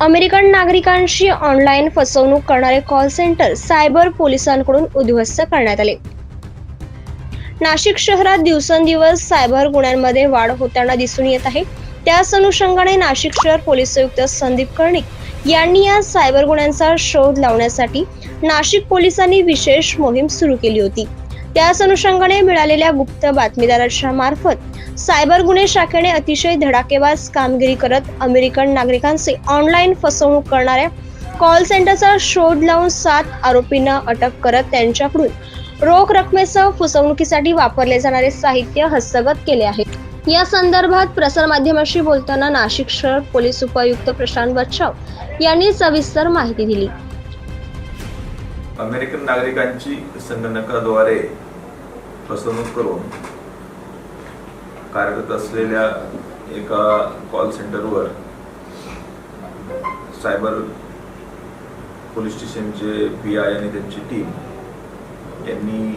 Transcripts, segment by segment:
American नागरिकांशी online फसवणूक करणारे कॉल सेंटर सायबर पोलिसांकडून उद्ध्वस्त करण्यात आले. नाशिक शहरात दिवसेंदिवस सायबर गुन्ह्यांमध्ये वाढ होताना दिसून येत आहे. त्याच अनुषंगाने नाशिक शहर पोलीस आयुक्त संदीप कर्णिक यांनी या सायबर गुन्ह्यांचा शोध लावण्यासाठी नाशिक पोलिसांनी विशेष मोहीम सुरू केली होती. त्याच अनुषंगाने मिळालेल्या गुप्त बातमीदाराच्या मार्फत सायबर गुन्हे शाखेने अतिशय धडाकेबाज कामगिरी करत अमेरिकन नागरिकांचे ऑनलाईन फसवणूक करणाऱ्या कॉल सेंटरचा शोध लावून सात आरोपींना अटक करत त्यांच्याकडून रोख रकमेसह फसवणुकीसाठी वापरले जाणारे साहित्य हस्तगत केले आहे. या संदर्भात प्रसारमाध्यमाशी बोलताना नाशिक शहर पोलीस उपायुक्त प्रशांत बच्छाव यांनी सविस्तर माहिती दिली. अमेरिकन नागरिकांची संगणकाद्वारे फसवणूक करून कार्यरत असलेल्या एका कॉल सेंटरवर सायबर पोलीस स्टेशनचे पी आय आणि त्यांची टीम यांनी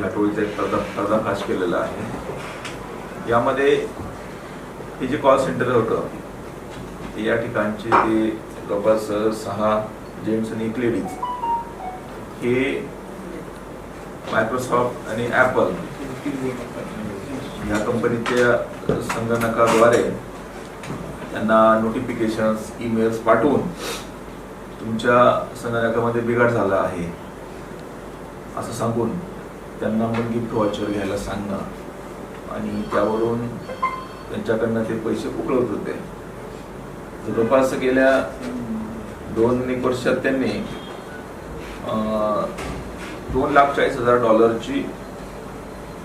या टोळीचा एक पर्दा पर्दाफाश केलेला आहे. यामध्ये हे जे कॉल सेंटर होतं ते या ठिकाणचे ते जवळपास सहा जेंट्स आणि एक लेडीज हे मायक्रोसॉफ्ट आणि ॲपल या कंपनीच्या संगणकाद्वारे त्यांना नोटिफिकेशन्स ईमेल्स पाठवून तुमच्या संगणकामध्ये बिघाड झाला आहे. असं सांगून त्यांना मग गिफ्ट वॉचर घ्यायला सांगणं आणि त्यावरून त्यांच्याकडनं ते पैसे उकळत होते. जवळपास गेल्या दोन एक वर्षात त्यांनी दोन लाख चाळीस हजार डॉलरची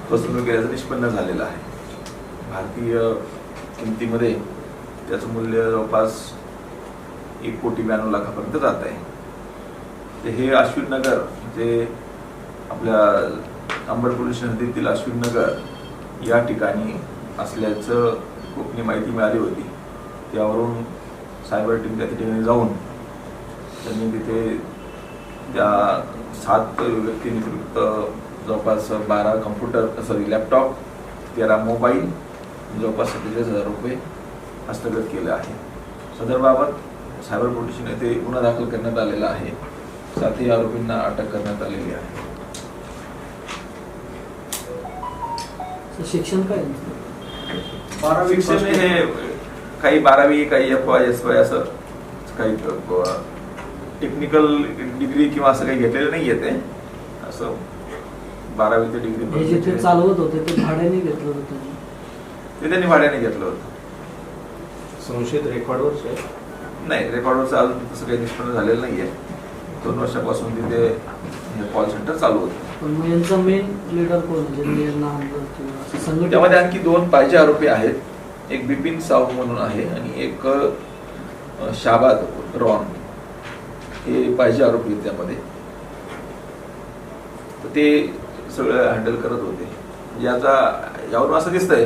फसवणूक केल्याचं निष्पन्न झालेलं आहे. भारतीय किमतीमध्ये त्याचं मूल्य जवळपास एक कोटी ब्याण्णव लाखापर्यंत जात आहे. ते हे अश्विन नगर जे आपल्या अंबड पोलीस नदीतील अश्विन नगर या ठिकाणी असल्याचं गोपनीय माहिती मिळाली होती. त्यावरून सायबर टीम त्या ठिकाणी जाऊन त्यांनी तिथे त्या सात व्यक्तींविरुद्ध जवळपास बारा कम्प्युटर सॉरी लॅपटॉप तेरा मोबाईल जवळपास सत्तेचाळीस हजार रुपये हस्तगत केले आहे. सदरबाबत सायबर पोलिसने ते गुन्हा दाखल करण्यात आलेला आहे. सातही आरोपींना अटक करण्यात आलेली आहे. शिक्षण काय? बारावी शिक्षण हे काही बारावी काही एफ वाय एस वाय असं काही टेक्निकल डिग्री किंवा असं काही घेतलेलं नाही ते. असं बारावी ते हे डिग्री जिथे चालवत होते ते भाड्याने घेतलं होतं त्यांनी. ते त्यांनी भाड्याने घेतलं होतं. संशयित रेकॉर्डवरच आहे नाही रेकॉर्डवरचं अजून तसं काही निष्पन्न झालेलं नाहीये. दोन वर्षापासून तिथे हे कॉल सेंटर चालू होतं. पण मग यांचा मेन लीडर कोण आहे ज्यांनी यांना आणलं किंवा असं संघटित त्यामध्ये आणखी दोन पाहिजे आरोपी आहेत. एक बिपिन साहू म्हणून आहे आणि एक शाबाद रॉन. हे पाहिजे आरोपी त्यामध्ये. तर ते सगळं हँडल करत होते. म्हणजे आता यावरून असं दिसतंय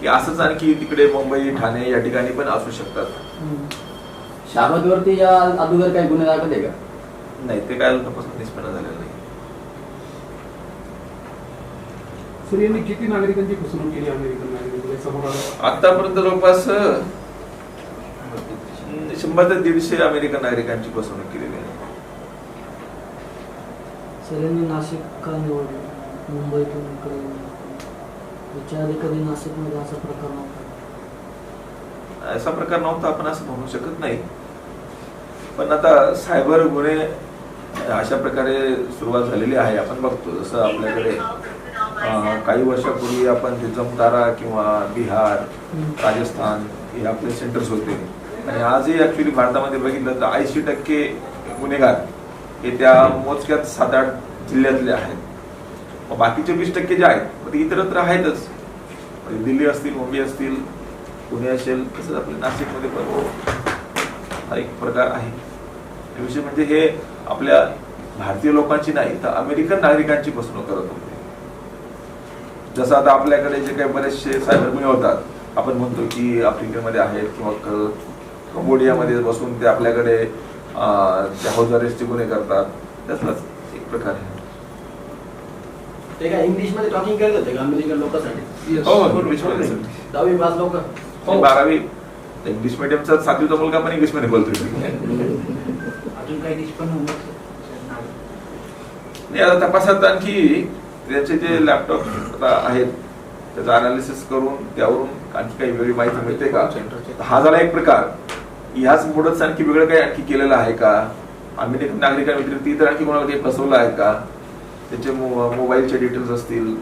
की असंच आणखी तिकडे मुंबई ठाणे या ठिकाणी पण असू शकतात. हम्म. शाबादवरती या अगोदर काही गुन्हे दाखल आहे का? नाही ते काय तपासून निष्पन्न झालेलं नाही. सर यांनी किती नागरिकांची फसवणूक केली अमेरिकन समोर आलं. आतापर्यंत जवळपास शंभर ते दीडशे अमेरिकन नागरिकांची फसवणूक केलेली आहे. सर यांनी नाशिक का निवडलं? मुंबईतून इकडे. याच्या आधी कधी नाशिकमध्ये असा प्रकार नव्हता? असा प्रकार नव्हता आपण असं म्हणू शकत नाही. पण आता सायबर गुन्हे अशा प्रकारे सुरुवात झालेली आहे. आपण बघतो जसं आपल्याकडे काही वर्षापूर्वी आपण जमतारा किंवा बिहार. राजस्थान हे आपले सेंटर्स होते. आणि आजही ऍक्च्युली भारतामध्ये बघितलं तर ऐंशी टक्के गुन्हेगार हे त्या मोजक्यात सात आठ जिल्ह्यातले आहेत. मग बाकीचे वीस टक्के जे आहेत मग ते इतरत्र आहेतच. म्हणजे दिल्ली असतील मुंबई असतील पुणे असेल तसंच आपल्या नाशिकमध्ये पण हा एक प्रकार आहे. विषय म्हणजे हे आपल्या भारतीय लोकांची नाही तर अमेरिकन नागरिकांची फसवणूक करत होते. जसं आता आपल्याकडे जे काही बरेचसे सायबर गुन्हे होतात आपण म्हणतो की आफ्रिकेमध्ये आहेत किंवा कंबोडियामध्ये बसून ते आपल्याकडे त्या हाऊस अरेस्टचे गुन्हे करतात. त्यातलाच एक प्रकार आहे. ते काय इंग्लिशमध्ये टॉकिंग करत होते का अमेरिकन लोकांसाठी? हो इंग्लिशमध्ये दहावी पास लोक. हो. बारावी. इंग्लिश मिडियमचा सातवीचा मुलगा पण इंग्लिशमध्ये बोलतोय. अजून काही निष्पन्न नाही आता तपासात आणखी त्याचे जे लॅपटॉप आता आहेत त्याचं अनालिसिस करून त्यावरून आणखी काही वेगळी माहिती मिळते का? हा झाला एक प्रकार. ह्याच मोडच आणखी वेगळं काही आणखी केलेलं आहे का? अमेरिकन नागरिकांव्यतिरिक्त इतर आणखी कोणाला काही फसवलं आहे का? त्याचे मोबाईलचे डिटेल्स असतील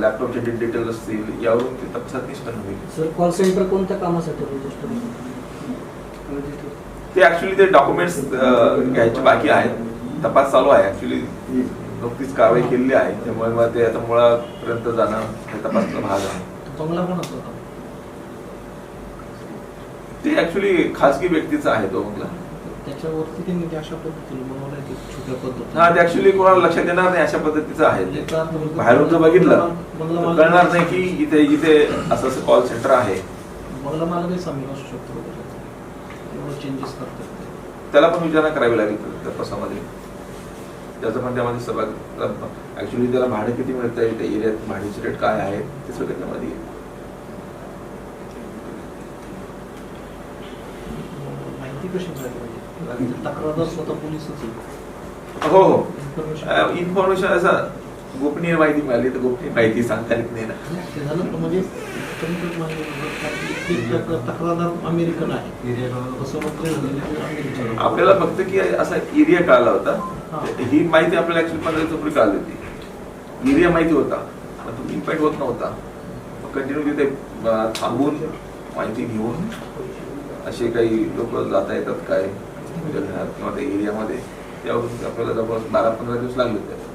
लॅपटॉपचे डिटेल्स असतील यावरून ते तपासात निष्पन्न होईल. सर कॉल सेंटर कोणत्या कामासाठी रजिस्टर ते ऍक्च्युली ते डॉक्युमेंट्स घ्यायचे बाकी आहेत. तपास चालू आहे ऍक्च्युली नुकतीच कारवाई केलेली आहे. त्यामुळे मग ते आता मुळापर्यंत जाणं हे तपासचा भाग आहे. ते ऍक्च्युली खासगी व्यक्तीचा आहे तो बंगला त्याच्यावरती त्यांनी ते अशा पद्धतीने बनवलंय छोट्या पद्धतीने. हा ते ऍक्च्युली कोणाला लक्षात येणार नाही अशा पद्धतीचं आहे ते. याचा अर्थ म्हणजे बाहेरून जर बघितलं बंगला तर मालक- कळणार नाही की इथे इथे असं असं कॉल सेंटर आहे. बंगला मालकही सामील असू शकतो वगैरे एवढं चेंजेस करतात ते. त्याला पण विचारणा करावी लागेल तपासामध्ये त्याचं पण त्यामध्ये सहभाग ऍक्च्युली त्याला भाडं किती मिळतं त्या एरियात भाड्याचे रेट काय आहे ते सगळं त्यामध्ये आहे. माहिती कशी मिळाली पाहिजे तक्रारदार स्वतः पोलीसच आहे. हो हो. इन्फॉर्मेशन असं गोपनीय माहिती मिळाली तर गोपनीय माहिती सांगता येत नाही ना. म्हणजे तक्रारदार अमेरिकन आहे. आपल्याला फक्त की असा एरिया कळाला होता. हा. माहिती आपल्याला ऍक्च्युली पंधरा दिवसापूर्वी कळाली होती. एरिया माहिती होता. पण तो इम्पॅक्ट होत नव्हता. कंटिन्यू तिथे थांबून माहिती घेऊन असे काही लोक जाता येतात काय? किंवा त्या एरियामध्ये. त्यावरून आपल्याला जवळपास बारा पंधरा दिवस लागले होते.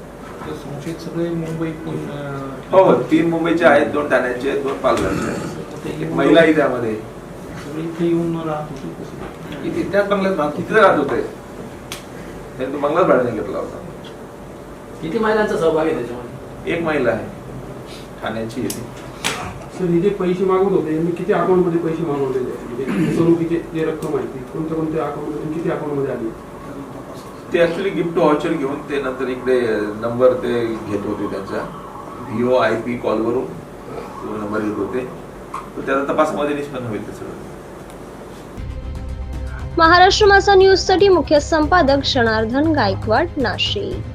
संशयित सगळे मुंबईतून अं, हो हो तीन मुंबईचे आहेत दोन ठाण्याचे आहेत दोन पालघरचे आहेत. एक महिलाही त्यामध्ये. सगळे इथे येऊन राहत होते कसं? इथे त्याच बंगल्यात राहत तिथे राहत होते. त्यांनी तो बंगलाच भाड्याने घेतला होता. किती महिलांचा सहभाग आहे त्याच्यामध्ये? एक महिला आहे. ठाण्याची येते सर हे जे पैसे मागवत होते यांनी किती अकाउंटमध्ये पैसे मागवलेले आहेत? म्हणजे फसवणुकीचे जे रक्कम आहे ती कोणत्या कोणत्या अकाउंट मधून किती अकाउंटमध्ये आली? ते ऍक्च्युली गिफ्ट व्हाउचर घेऊन ते नंतर इकडे नंबर ते घेत होते त्यांचा. व्हीओ आय पी कॉलवरून तो नंबर घेत होते. तर त्याचा तपासामध्ये निष्पन्न होईल ते सगळं. महाराष्ट्र मासा न्यूजसाठी मुख्य संपादक जनार्दन गायकवाड नाशिक.